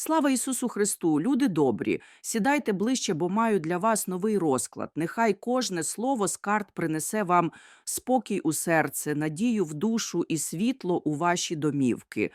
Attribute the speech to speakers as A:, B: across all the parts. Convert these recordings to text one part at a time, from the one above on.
A: Слава Ісусу Христу! Люди добрі, сідайте ближче, бо маю для вас новий розклад. Нехай кожне слово з карт принесе вам спокій у серце, надію в душу і світло у ваші домівки.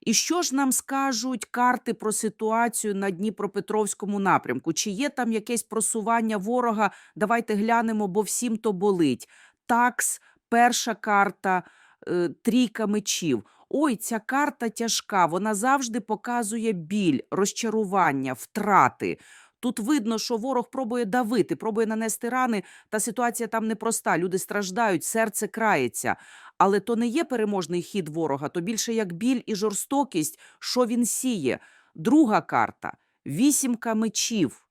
A: І що ж нам скажуть карти про ситуацію на Дніпропетровському напрямку? Чи є там якесь просування ворога? Давайте глянемо, бо всім то болить. Такс, перша карта, е, трійка мечів. Ой, ця карта тяжка. Вона завжди показує біль, розчарування, втрати. Тут видно, що ворог пробує давити, пробує нанести рани, та ситуація там непроста. Люди страждають, серце крається. Але то не є переможний хід ворога, то більше як біль і жорстокість, що він сіє. Друга карта вісімка мечів.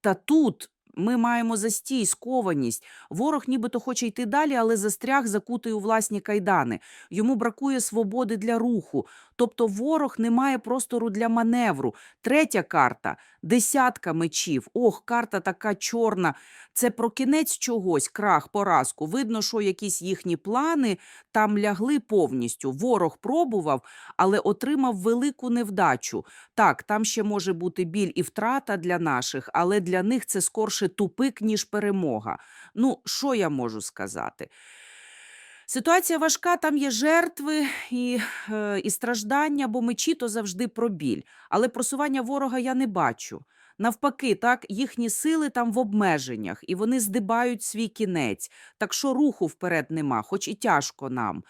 A: Та тут ми маємо застій, скованість. Ворог нібито хоче йти далі, але застряг, закутий у власні кайдани. Йому бракує свободи для руху. Тобто ворог не має простору для маневру. Третя карта десятка мечів. Ох, карта така чорна. Це про кінець чогось, крах, поразку. Видно, що якісь їхні плани там лягли повністю. Ворог пробував, але отримав велику невдачу. Так, там ще може бути біль і втрата для наших, але для них це скорше тупик, ніж перемога. Ну, що я можу сказати? Ситуація важка, там є жертви і, е, і страждання, бо мечі то завжди про біль. Але просування ворога я не бачу. Навпаки, так, їхні сили там в обмеженнях, і вони здибають свій кінець. Так що руху вперед нема, хоч і тяжко нам.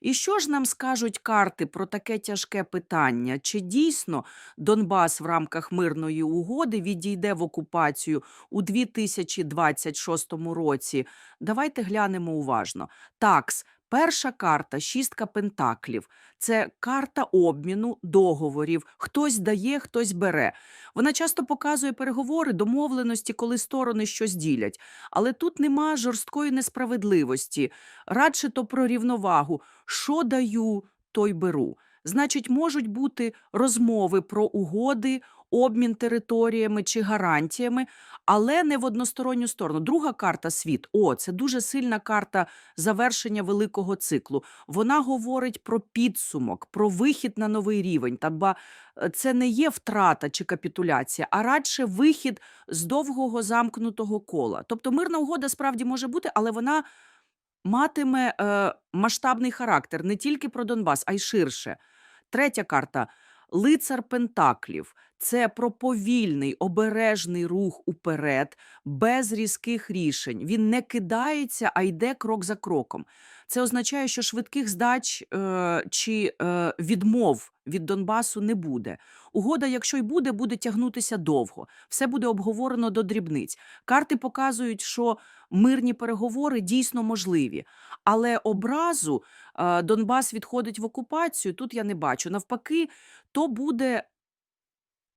A: І що ж нам скажуть карти про таке тяжке питання? Чи дійсно Донбас в рамках мирної угоди відійде в окупацію у 2026 році? Давайте глянемо уважно. Такс. Перша карта шістка пентаклів. Це карта обміну договорів. Хтось дає, хтось бере. Вона часто показує переговори, домовленості, коли сторони щось ділять. Але тут нема жорсткої несправедливості. Радше то про рівновагу. Що даю, то й беру. Значить, можуть бути розмови про угоди, обмін територіями чи гарантіями, але не в односторонню сторону. Друга карта світ. О, це дуже сильна карта завершення великого циклу. Вона говорить про підсумок, про вихід на новий рівень. Та е, це не є втрата чи капітуляція, а радше вихід з довгого замкнутого кола. Тобто мирна угода справді може бути, але вона матиме е, масштабний характер не тільки про Донбас, а й ширше. Третя карта лицар Пентаклів. Це про повільний, обережний рух уперед, без різких рішень. Він не кидається, а йде крок за кроком. Це означає, що швидких здач е, чи е, відмов від Донбасу не буде. Угода, якщо й буде, буде тягнутися довго. Все буде обговорено до дрібниць. Карти показують, що мирні переговори дійсно можливі. Але образу Донбас відходить в окупацію. Тут я не бачу. Навпаки, то буде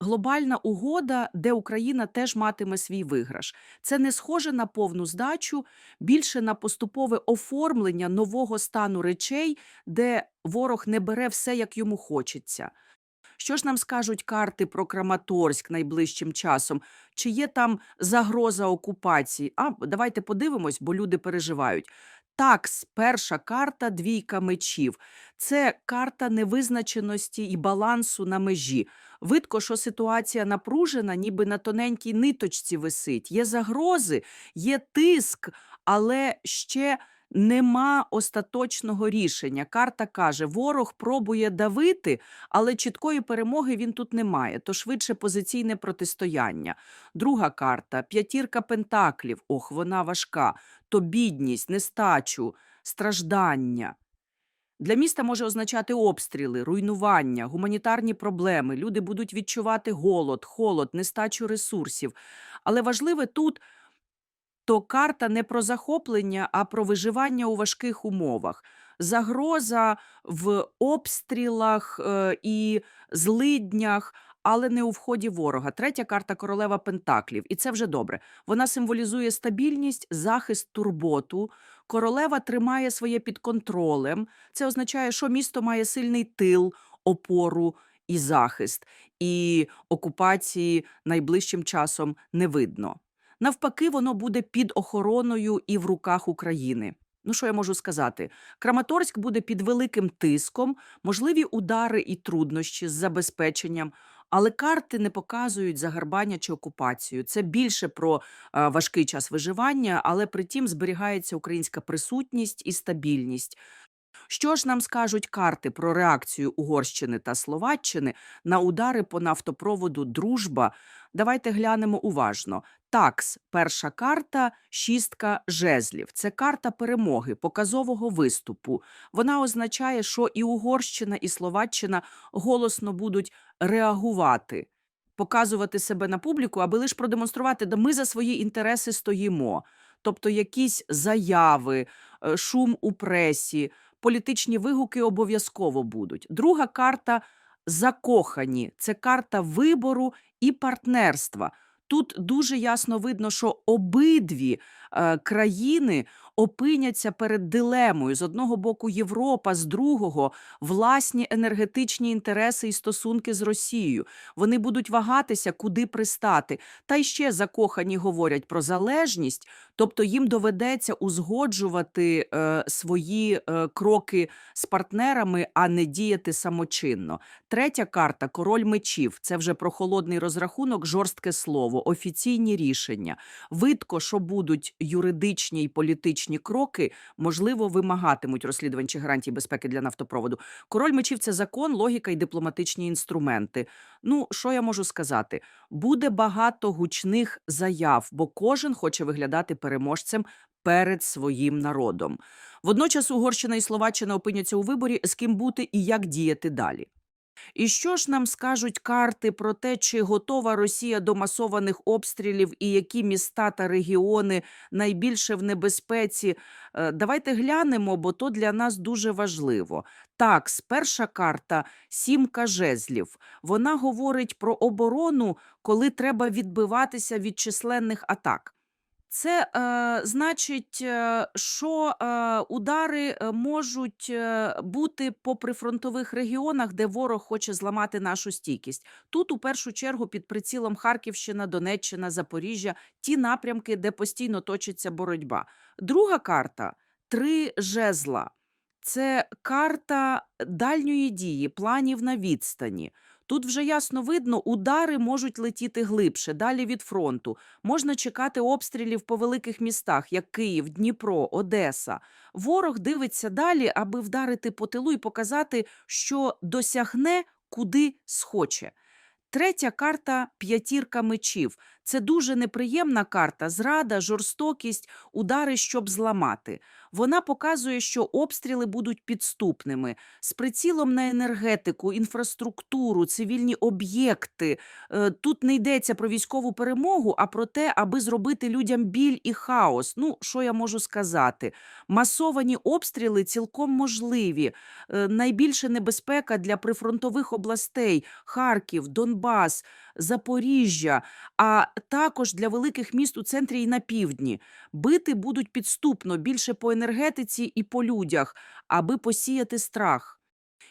A: глобальна угода, де Україна теж матиме свій виграш. Це не схоже на повну здачу, більше на поступове оформлення нового стану речей, де ворог не бере все, як йому хочеться. Що ж нам скажуть карти про Краматорськ найближчим часом? Чи є там загроза окупації? А давайте подивимось, бо люди переживають. Такс, перша карта двійка мечів. Це карта невизначеності і балансу на межі. Видко, що ситуація напружена, ніби на тоненькій ниточці висить. Є загрози, є тиск, але ще нема остаточного рішення. Карта каже: ворог пробує давити, але чіткої перемоги він тут не має, то швидше позиційне протистояння. Друга карта п'ятірка пентаклів. Ох, вона важка. То бідність, нестачу, страждання. Для міста може означати обстріли, руйнування, гуманітарні проблеми. Люди будуть відчувати голод, холод, нестачу ресурсів. Але важливе тут то карта не про захоплення, а про виживання у важких умовах. Загроза в обстрілах е, і злиднях, але не у вході ворога. Третя карта королева Пентаклів, і це вже добре. Вона символізує стабільність, захист, турботу. Королева тримає своє під контролем. Це означає, що місто має сильний тил, опору і захист, і окупації найближчим часом не видно. Навпаки, воно буде під охороною і в руках України. Ну, що я можу сказати? Краматорськ буде під великим тиском, можливі удари і труднощі з забезпеченням, але карти не показують загарбання чи окупацію. Це більше про е, важкий час виживання, але при тім зберігається українська присутність і стабільність. Що ж нам скажуть карти про реакцію Угорщини та Словаччини на удари по нафтопроводу Дружба? Давайте глянемо уважно. Такс, перша карта, шістка жезлів. Це карта перемоги, показового виступу. Вона означає, що і Угорщина, і Словаччина голосно будуть реагувати, показувати себе на публіку, аби лише продемонструвати, да ми за свої інтереси стоїмо. Тобто якісь заяви, е, шум у пресі, політичні вигуки обов'язково будуть. Друга карта закохані. Це карта вибору і партнерства. Тут дуже ясно видно, що обидві е, країни опиняться перед дилемою з одного боку Європа, з другого власні енергетичні інтереси і стосунки з Росією. Вони будуть вагатися, куди пристати. Та й ще закохані говорять про залежність, тобто їм доведеться узгоджувати е, свої е, кроки з партнерами, а не діяти самочинно. Третя карта король мечів. Це вже про холодний розрахунок, жорстке слово, офіційні рішення. Видко, що будуть юридичні і політичні кроки, можливо, вимагатимуть розслідувань чи гарантій безпеки для нафтопроводу. Король мечів це закон, логіка і дипломатичні інструменти. Ну, що я можу сказати? Буде багато гучних заяв, бо кожен хоче виглядати переможцем перед своїм народом. Водночас Угорщина і Словаччина опиняться у виборі, з ким бути і як діяти далі. І що ж нам скажуть карти про те, чи готова Росія до масованих обстрілів і які міста та регіони найбільше в небезпеці? Е, Давайте глянемо, бо то для нас дуже важливо. Так, перша карта сімка жезлів. Вона говорить про оборону, коли треба відбиватися від численних атак. Це е, значить, е, що е, удари е, можуть е, бути по прифронтових регіонах, де ворог хоче зламати нашу стійкість. Тут, у першу чергу, під прицілом Харківщина, Донеччина, Запоріжжя, ті напрямки, де постійно точиться боротьба. Друга карта три жезла. Це карта дальньої дії, планів на відстані. Тут вже ясно видно, удари можуть летіти глибше, далі від фронту. Можна чекати обстрілів по великих містах, як Київ, Дніпро, Одеса. Ворог дивиться далі, аби вдарити по тилу і показати, що досягне куди схоче. Третя карта п'ятірка мечів. Це дуже неприємна карта, зрада, жорстокість, удари, щоб зламати. Вона показує, що обстріли будуть підступними, з прицілом на енергетику, інфраструктуру, цивільні об'єкти. Е, Тут не йдеться про військову перемогу, а про те, аби зробити людям біль і хаос. Ну, що я можу сказати? Масовані обстріли цілком можливі. Е, Найбільша небезпека для прифронтових областей Харків, Донбас, Запоріжжя, а також для великих міст у центрі і на півдні. Бити будуть підступно більше по енергетиці і по людях, аби посіяти страх.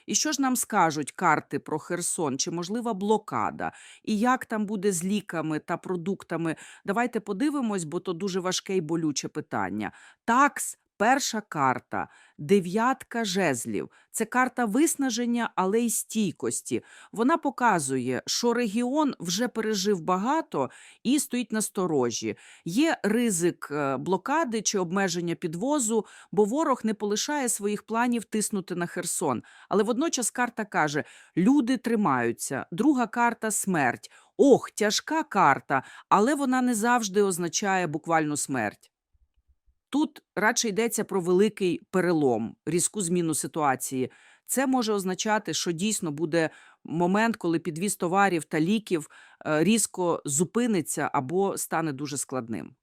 A: І що ж нам скажуть карти про Херсон? Чи можлива блокада? І як там буде з ліками та продуктами? Давайте подивимось, бо то дуже важке і болюче питання. Такс. Перша карта дев'ятка жезлів. Це карта виснаження, але й стійкості. Вона показує, що регіон вже пережив багато і стоїть на сторожі. Є ризик е, блокади чи обмеження підвозу, бо ворог не полишає своїх планів тиснути на Херсон. Але водночас карта каже: люди тримаються. Друга карта смерть. Ох, тяжка карта, але вона не завжди означає буквальну смерть. Тут радше йдеться про великий перелом, різку зміну ситуації. Це може означати, що дійсно буде момент, коли підвіз товарів та ліків е, різко зупиниться або стане дуже складним.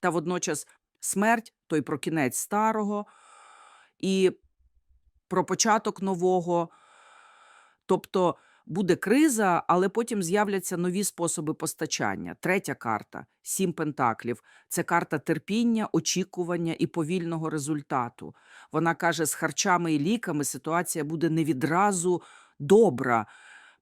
A: Та водночас смерть то й про кінець старого, і про початок нового. Тобто буде криза, але потім з'являться нові способи постачання. Третя карта сім пентаклів. Це карта терпіння, очікування і повільного результату. Вона каже, з харчами і ліками ситуація буде не відразу добра.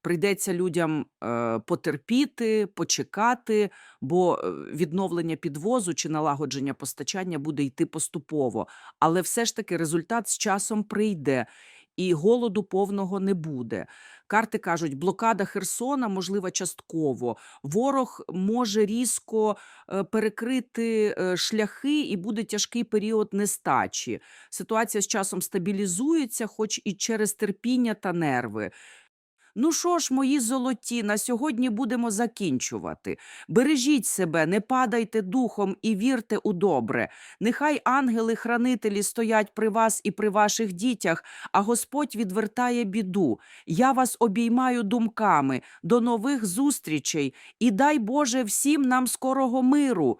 A: Прийдеться людям е, потерпіти, почекати, бо е, відновлення підвозу чи налагодження постачання буде йти поступово. Але все ж таки результат з часом прийде, і голоду повного не буде. Карти кажуть, блокада Херсона можлива частково. Ворог може різко е, перекрити е, шляхи, і буде тяжкий період нестачі. Ситуація з часом стабілізується, хоч і через терпіння та нерви. Ну що ж, мої золоті, на сьогодні будемо закінчувати. Бережіть себе, не падайте духом і вірте у добре. Нехай ангели-хранителі стоять при вас і при ваших дітях, а Господь відвертає біду. Я вас обіймаю думками. До нових зустрічей і дай Боже всім нам скорого миру.